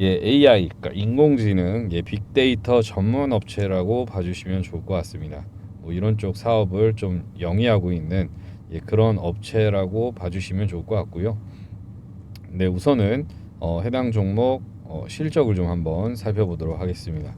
예, AI, 그러니까 인공지능, 예, 빅데이터 전문 업체라고 봐주시면 좋을 것 같습니다. 뭐 이런 쪽 사업을 좀 영위하고 있는 예, 그런 업체라고 봐주시면 좋을 것 같고요. 네, 우선은 어, 해당 종목 어, 실적을 좀 한번 살펴보도록 하겠습니다.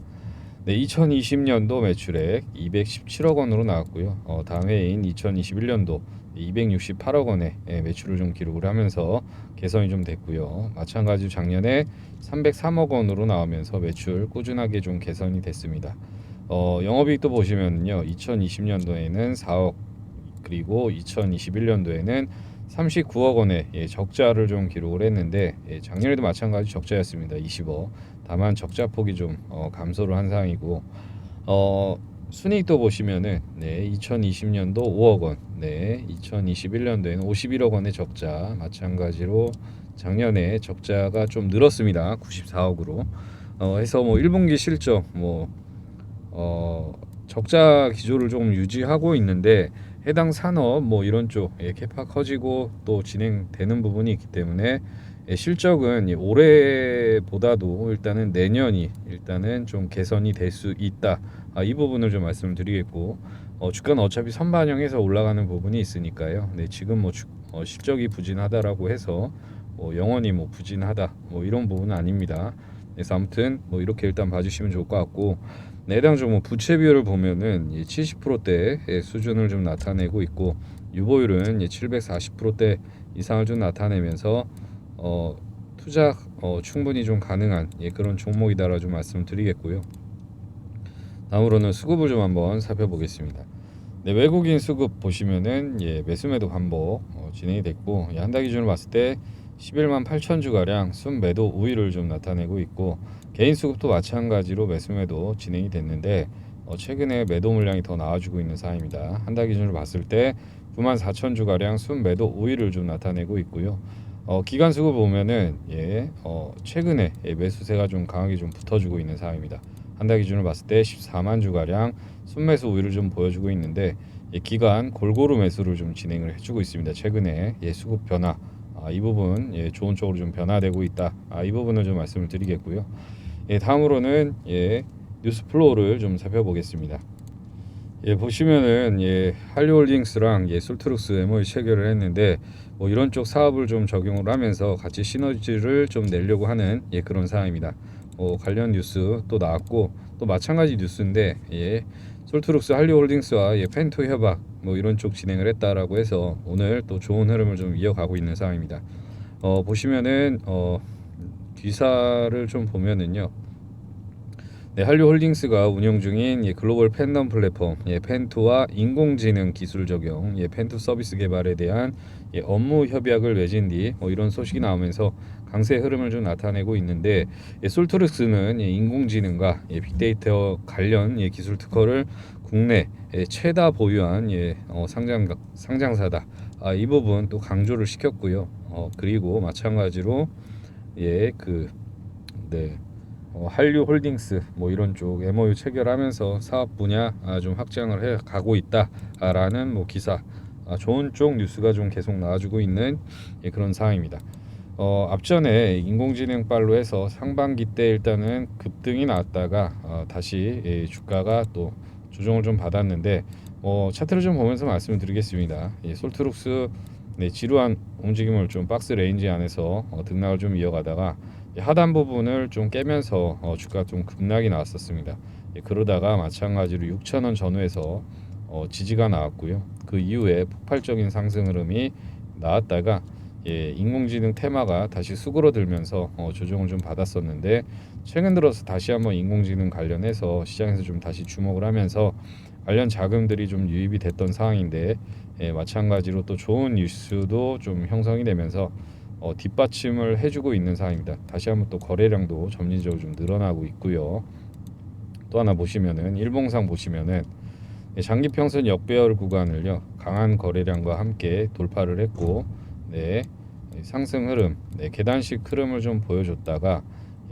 네, 2020년도 매출액 217억 원으로 나왔고요. 어, 다음 해인 2021년도 268억 원의 예, 매출을 좀 기록을 하면서 개선이 좀 됐고요. 마찬가지로 작년에 303억 원으로 나오면서 매출 꾸준하게 좀 개선이 됐습니다. 어, 영업이익도 보시면요. 2020년도에는 4억 그리고 2021년도에는 39억 원의 예, 적자를 좀 기록을 했는데 예, 작년에도 마찬가지 적자였습니다. 20억. 다만 적자 폭이 좀 어, 감소를 한 상황이고 어, 순이익도 보시면은 네, 2020년도 5억 원, 네, 2021년도에는 51억 원의 적자 마찬가지로 작년에 적자가 좀 늘었습니다. 94억으로. 어, 해서 뭐 1분기 실적 뭐 어, 적자 기조를 좀 유지하고 있는데 해당 산업 뭐 이런 쪽 예, 캐파 커지고 또 진행되는 부분이 있기 때문에 예, 실적은 이 올해보다도 일단은 내년이 일단은 좀 개선이 될 수 있다. 아, 이 부분을 좀 말씀을 드리겠고 어, 주가는 어차피 선반영해서 올라가는 부분이 있으니까요. 네, 지금 뭐 주, 어, 실적이 부진하다라고 해서 뭐 영원히 뭐 부진하다 뭐 이런 부분은 아닙니다. 그래서 아무튼 뭐 이렇게 일단 봐주시면 좋을 것 같고 네, 해당 종목 부채 비율을 보면은 이 70%대의 수준을 좀 나타내고 있고 유보율은 이 740%대 이상을 좀 나타내면서 어, 투자 어, 충분히 좀 가능한 예, 그런 종목이다라 좀 말씀드리겠고요. 다음으로는 수급을 좀 한번 살펴보겠습니다. 네, 외국인 수급 보시면은 예, 매수매도 반복 어, 진행이 됐고 예, 한달 기준으로 봤을 때 11만 8천 주 가량 순매도 우위를 좀 나타내고 있고 개인 수급도 마찬가지로 매수매도 진행이 됐는데 어, 최근에 매도 물량이 더 나와주고 있는 상황입니다. 한 달 기준으로 봤을 때 9만 4천 주 가량 순매도 우위를 좀 나타내고 있고요. 어, 기간 수급 보면은 예, 어, 최근에 예, 매수세가 좀 강하게 좀 붙어주고 있는 상황입니다. 한 달 기준으로 봤을 때 14만 주 가량 순매수 우위를 좀 보여주고 있는데 예, 기간 골고루 매수를 좀 진행을 해주고 있습니다. 최근에 예, 수급 변화 아, 이 부분 예, 좋은 쪽으로 좀 변화되고 있다. 아, 이 부분을 좀 말씀을 드리겠고요. 예, 다음으로는 예, 뉴스 플로우를 좀 살펴보겠습니다. 예, 보시면은 예, 한류홀딩스랑 예, 솔트룩스 MOU 체결을 했는데 뭐 이런 쪽 사업을 좀 적용을 하면서 같이 시너지를 좀 내려고 하는 예, 그런 상황입니다. 뭐 관련 뉴스 또 나왔고 또 마찬가지 뉴스인데 예, 솔트룩스 한류홀딩스와 예, 펜토 협약 뭐 이런 쪽 진행을 했다라고 해서 오늘 또 좋은 흐름을 좀 이어가고 있는 상황입니다. 어, 보시면은 어, 기사를 좀 보면은요. 네, 한류홀딩스가 운영 중인 예, 글로벌 팬덤 플랫폼 예, 펜투와 인공지능 기술 적용 예, 펜투 서비스 개발에 대한 예, 업무 협약을 맺은 뒤 뭐 이런 소식이 나오면서 강세 흐름을 좀 나타내고 있는데 예, 솔트룩스는 예, 인공지능과 예, 빅데이터 관련 예, 기술 특허를 국내 예, 최다 보유한 예, 어, 상장 상장사다. 아, 이 부분 또 강조를 시켰고요. 어, 그리고 마찬가지로 예, 그 네. 어, 한류홀딩스 뭐 이런 쪽 MOU 체결하면서 사업 분야 아, 좀 확장을 해 가고 있다라는 뭐 기사 아, 좋은 쪽 뉴스가 좀 계속 나와주고 있는 예, 그런 상황입니다. 어, 앞전에 인공지능빨로 해서 상반기 때 일단은 급등이 나왔다가 어, 다시 예, 주가가 또 조정을 좀 받았는데 어, 차트를 좀 보면서 말씀을 드리겠습니다. 예, 솔트룩스 네, 지루한 움직임을 좀 박스 레인지 안에서 어, 등락을 좀 이어가다가 하단 부분을 좀 깨면서 어, 주가 좀 급락이 나왔었습니다. 예, 그러다가 마찬가지로 6천 원 전후에서 어, 지지가 나왔고요. 그 이후에 폭발적인 상승 흐름이 나왔다가 예, 인공지능 테마가 다시 수그러들면서 어, 조정을 좀 받았었는데 최근 들어서 다시 한번 인공지능 관련해서 시장에서 좀 다시 주목을 하면서 관련 자금들이 좀 유입이 됐던 상황인데 예, 마찬가지로 또 좋은 뉴스도 좀 형성이 되면서 어, 뒷받침을 해주고 있는 상황입니다. 다시 한번 또 거래량도 점진적으로 좀 늘어나고 있고요. 또 하나 보시면은 일봉상 보시면은 예, 장기 평선 역배열 구간을요 강한 거래량과 함께 돌파를 했고 네이 상승 흐름 네, 계단식 흐름을 좀 보여줬다가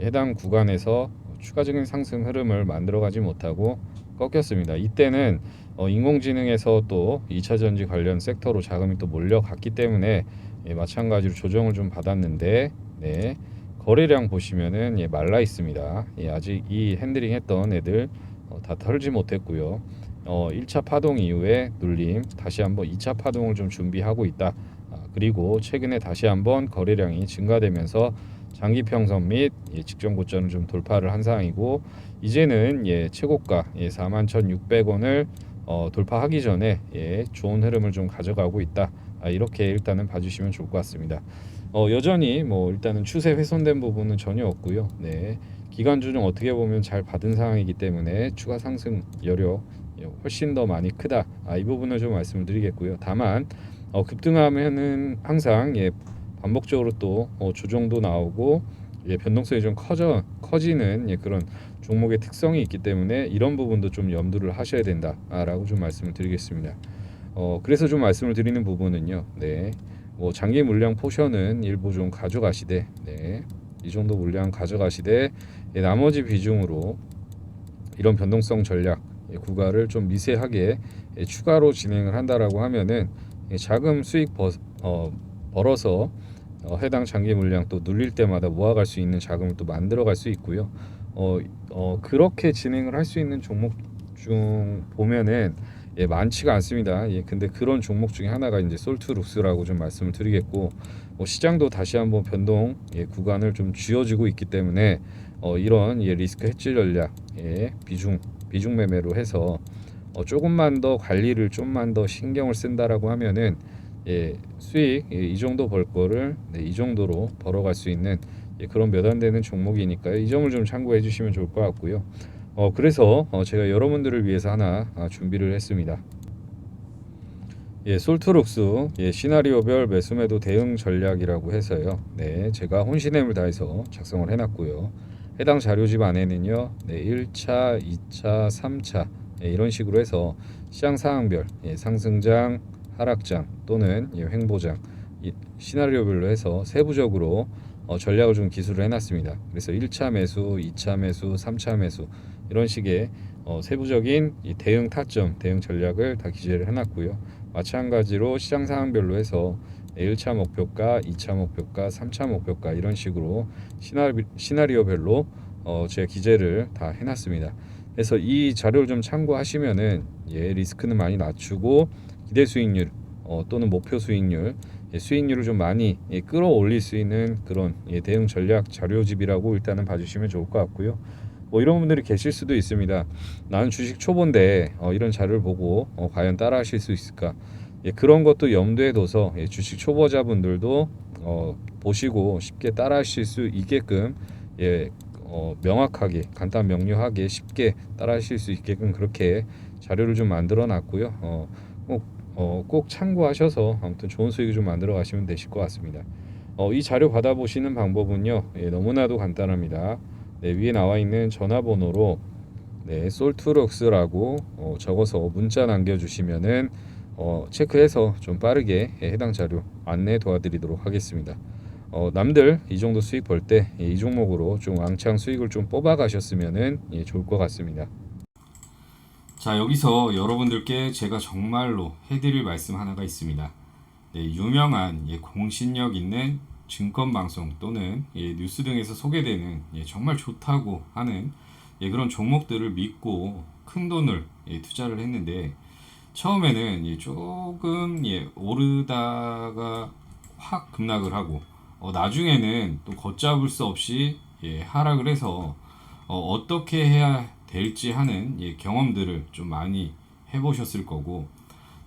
해당 구간에서 추가적인 상승 흐름을 만들어가지 못하고 꺾였습니다. 이때는 어, 인공지능에서 또 2차 전지 관련 섹터로 자금이 또 몰려갔기 때문에 예, 마찬가지로 조정을 좀 받았는데 네, 거래량 보시면은 예, 말라 있습니다. 예, 아직 이 핸들링 했던 애들 어, 다 털지 못했고요. 어, 1차 파동 이후에 눌림 다시 한번 2차 파동을 좀 준비하고 있다. 아, 그리고 최근에 다시 한번 거래량이 증가되면서 장기 평선 및 예, 직전 고점을 좀 돌파를 한 상황이고 이제는 예, 최고가 예, 41,600원을 어, 돌파하기 전에 예, 좋은 흐름을 좀 가져가고 있다. 아, 이렇게 일단은 봐주시면 좋을 것 같습니다. 어, 여전히 뭐 일단은 추세 훼손된 부분은 전혀 없고요. 네. 기간주 중 어떻게 보면 잘 받은 상황이기 때문에 추가 상승 여력 예, 훨씬 더 많이 크다. 아, 이 부분을 좀 말씀을 드리겠고요. 다만 어, 급등하면은 항상 예, 반복적으로 또 어, 조정도 나오고 예, 변동성이 좀 커져 커지는 예, 그런 종목의 특성이 있기 때문에 이런 부분도 좀 염두를 하셔야 된다라고 좀 말씀을 드리겠습니다. 어, 그래서 좀 말씀을 드리는 부분은요. 네. 뭐 장기 물량 포션은 일부 좀 가져가시되 네. 이 정도 물량 가져가시되 예, 나머지 비중으로 이런 변동성 전략 예, 구가를 좀 미세하게 예, 추가로 진행을 한다라고 하면은 예, 자금 수익 버, 어, 벌어서 어, 해당 장기 물량 또 눌릴 때마다 모아갈 수 있는 자금을 또 만들어갈 수 있고요. 어, 어, 그렇게 진행을 할 수 있는 종목 중 보면은 예, 많지가 않습니다. 예, 근데 그런 종목 중에 하나가 이제 솔트룩스라고 좀 말씀을 드리겠고, 뭐 시장도 다시 한번 변동 예, 구간을 좀 쥐어주고 있기 때문에 어, 이런 예, 리스크 해지 전략, 예, 비중 비중 매매로 해서 어, 조금만 더 관리를 좀만 더 신경을 쓴다라고 하면은 예, 수익 예, 이 정도 벌 거를 네, 이 정도로 벌어갈 수 있는 예, 그런 몇 안 되는 종목이니까요. 이 점을 좀 참고해 주시면 좋을 것 같고요. 어, 그래서 어, 제가 여러분들을 위해서 하나 아, 준비를 했습니다. 예, 솔트룩스 예, 시나리오별 매수매도 대응 전략이라고 해서요. 네, 제가 혼신임을 다해서 작성을 해놨고요. 해당 자료집 안에는요, 네, 1차, 2차, 3차 예, 이런 식으로 해서 시장 상황별 예, 상승장, 하락장 또는 예, 횡보장 이 시나리오별로 해서 세부적으로 어, 전략을 좀 기술을 해놨습니다. 그래서 1차 매수, 2차 매수, 3차 매수 이런 식의 어, 세부적인 이 대응 타점, 대응 전략을 다 기재를 해놨고요. 마찬가지로 시장 상황별로 해서 1차 목표가, 2차 목표가, 3차 목표가 이런 식으로 시나리, 시나리 오별로 어, 제 기재를 다 해놨습니다. 그래서 이 자료를 좀 참고하시면은 예, 리스크는 많이 낮추고 기대 수익률 어, 또는 목표 수익률 예, 수익률을 좀 많이 예, 끌어올릴 수 있는 그런 예, 대응 전략 자료집이라고 일단은 봐주시면 좋을 것 같고요. 뭐 이런 분들이 계실 수도 있습니다. 나는 주식 초보인데 어, 이런 자료를 보고 어, 과연 따라하실 수 있을까? 예, 그런 것도 염두에 둬서 예, 주식 초보자분들도 어, 보시고 쉽게 따라하실 수 있게끔 예, 어, 명확하게 간단 명료하게 쉽게 따라하실 수 있게끔 그렇게 자료를 좀 만들어 놨고요. 어, 꼭, 어, 꼭 참고하셔서 아무튼 좋은 수익을 좀 만들어 가시면 되실 것 같습니다. 어, 이 자료 받아보시는 방법은요. 예, 너무나도 간단합니다. 네, 위에 나와 있는 전화번호로 네, 솔트럭스라고 어, 적어서 문자 남겨주시면은 어, 체크해서 좀 빠르게 예, 해당 자료 안내 도와드리도록 하겠습니다. 어, 남들 이 정도 수익 벌 때 이 종목으로 좀 왕창 수익을 좀 뽑아 가셨으면은 예, 좋을 것 같습니다. 자 여기서 여러분들께 제가 정말로 해드릴 말씀 하나가 있습니다. 네, 유명한 예, 공신력 있는 증권 방송 또는 예, 뉴스 등에서 소개되는 예, 정말 좋다고 하는 예, 그런 종목들을 믿고 큰 돈을 예, 투자를 했는데 처음에는 예, 조금 예, 오르다가 확 급락을 하고 어, 나중에는 또 걷잡을 수 없이 예, 하락을 해서 어, 어떻게 해야 될지 하는 예, 경험들을 좀 많이 해보셨을 거고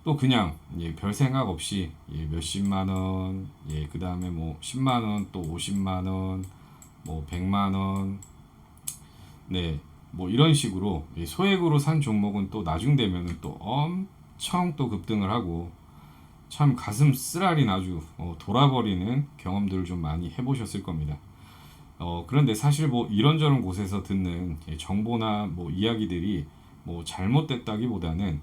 또 그냥 예, 별 생각 없이 예, 몇십만 원, 예, 그 다음에 뭐 10만 원, 또 50만 원, 뭐 100만 원, 네, 뭐 이런 식으로 예, 소액으로 산 종목은 또 나중 되면은 또 엄청 또 급등을 하고 참 가슴 쓰라린 아주 어, 돌아버리는 경험들을 좀 많이 해보셨을 겁니다. 어, 그런데 사실 뭐 이런저런 곳에서 듣는 예, 정보나 뭐 이야기들이 뭐 잘못됐다기보다는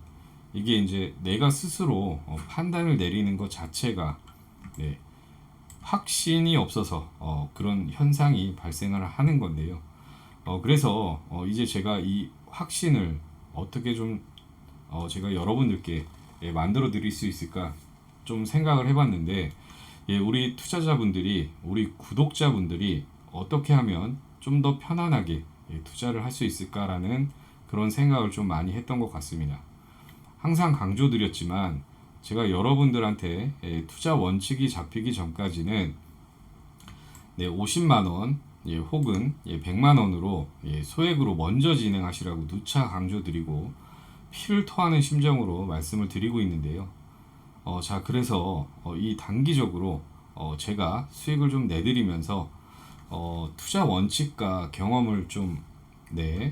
이게 이제 내가 스스로 어, 판단을 내리는 것 자체가 네, 확신이 없어서 어, 그런 현상이 발생을 하는 건데요. 어, 그래서 어, 이제 제가 이 확신을 어떻게 좀 어, 제가 여러분들께 예, 만들어 드릴 수 있을까 좀 생각을 해봤는데 예, 우리 투자자분들이 우리 구독자분들이 어떻게 하면 좀 더 편안하게 예, 투자를 할 수 있을까라는 그런 생각을 좀 많이 했던 것 같습니다. 항상 강조드렸지만 제가 여러분들한테 예, 투자 원칙이 잡히기 전까지는 네, 50만 원 예, 혹은 예, 100만 원으로 예, 소액으로 먼저 진행하시라고 누차 강조드리고 피를 토하는 심정으로 말씀을 드리고 있는데요. 어, 자, 그래서 어, 이 단기적으로 어, 제가 수익을 좀 내드리면서 어, 투자 원칙과 경험을 좀 네,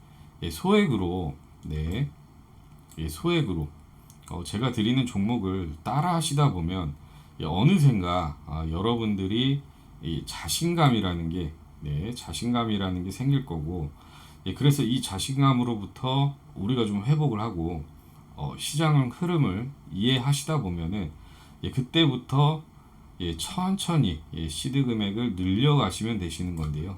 소액으로 네, 예, 소액으로 어, 제가 드리는 종목을 따라 하시다 보면 예, 어느샌가 아, 여러분들이 이 자신감이라는 게 네, 자신감이라는 게 생길 거고 예, 그래서 이 자신감으로부터 우리가 좀 회복을 하고 어, 시장 흐름을 이해하시다 보면은 예, 그때부터 예, 천천히 예, 시드 금액을 늘려가시면 되시는 건데요.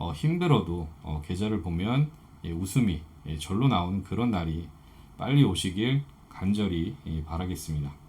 어, 힘들어도 어, 계좌를 보면 예, 웃음이 예, 절로 나오는 그런 날이 빨리 오시길 간절히 예, 바라겠습니다.